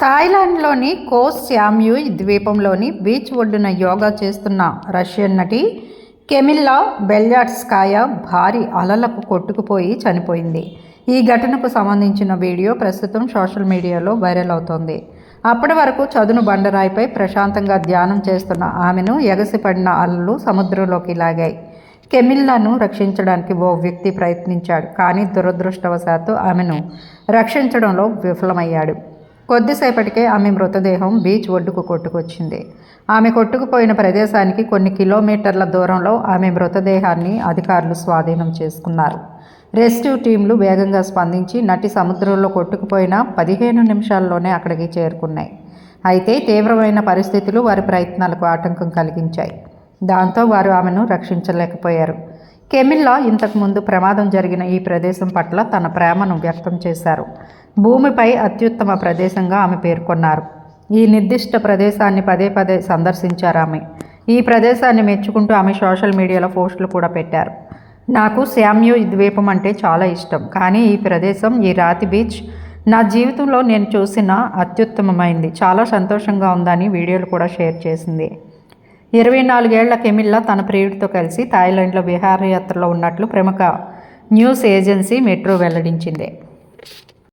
థాయిలాండ్లోని కోస్ శామ్యూయ్ ద్వీపంలోని బీచ్ ఒడ్డున యోగా చేస్తున్న రష్యన్ నటి కెమిల్లా బెల్యాట్స్కాయ భారీ అలలకు కొట్టుకుపోయి చనిపోయింది. ఈ ఘటనకు సంబంధించిన వీడియో ప్రస్తుతం సోషల్ మీడియాలో వైరల్ అవుతోంది. అప్పటి వరకు చదును బండరాయిపై ప్రశాంతంగా ధ్యానం చేస్తున్న ఆమెను ఎగసిపడిన అలలు సముద్రంలోకి లాగాయి. కెమిల్లాను రక్షించడానికి ఓ వ్యక్తి ప్రయత్నించాడు కానీ దురదృష్టవశాత్తు ఆమెను రక్షించడంలో విఫలమయ్యాడు. కొద్దిసేపటికే ఆమె మృతదేహం బీచ్ ఒడ్డుకు కొట్టుకొచ్చింది. ఆమె కొట్టుకుపోయిన ప్రదేశానికి కొన్ని కిలోమీటర్ల దూరంలో ఆమె మృతదేహాన్ని అధికారులు స్వాధీనం చేసుకున్నారు. రెస్క్యూ టీంలు వేగంగా స్పందించి నటి సముద్రంలో కొట్టుకుపోయిన పదిహేను నిమిషాల్లోనే అక్కడికి చేరుకున్నాయి. అయితే తీవ్రమైన పరిస్థితులు వారి ప్రయత్నాలకు ఆటంకం కలిగించాయి. దాంతో వారు ఆమెను రక్షించలేకపోయారు. కెమిల్లా ఇంతకుముందు ప్రమాదం జరిగిన ఈ ప్రదేశం పట్ల తన ప్రేమను వ్యక్తం చేశారు. భూమిపై అత్యుత్తమ ప్రదేశంగా ఆమె పేర్కొన్నారు. ఈ నిర్దిష్ట ప్రదేశాన్ని పదే పదే సందర్శించారు ఆమె. ఈ ప్రదేశాన్ని మెచ్చుకుంటూ ఆమె సోషల్ మీడియాలో పోస్టులు కూడా పెట్టారు. నాకు శామ్యూ ద్వీపం అంటే చాలా ఇష్టం. కానీ ఈ ప్రదేశం ఈ రాతి బీచ్ నా జీవితంలో నేను చూసిన అత్యుత్తమమైంది. చాలా సంతోషంగా ఉందని వీడియోలు కూడా షేర్ చేసింది. ఇరవై నాలుగేళ్ళ కెమిల్లా తన ప్రియుడితో కలిసి థాయిలాండ్లో విహారయాత్రలో ఉన్నట్లు ప్రముఖ న్యూస్ ఏజెన్సీ మెట్రో వెల్లడించింది.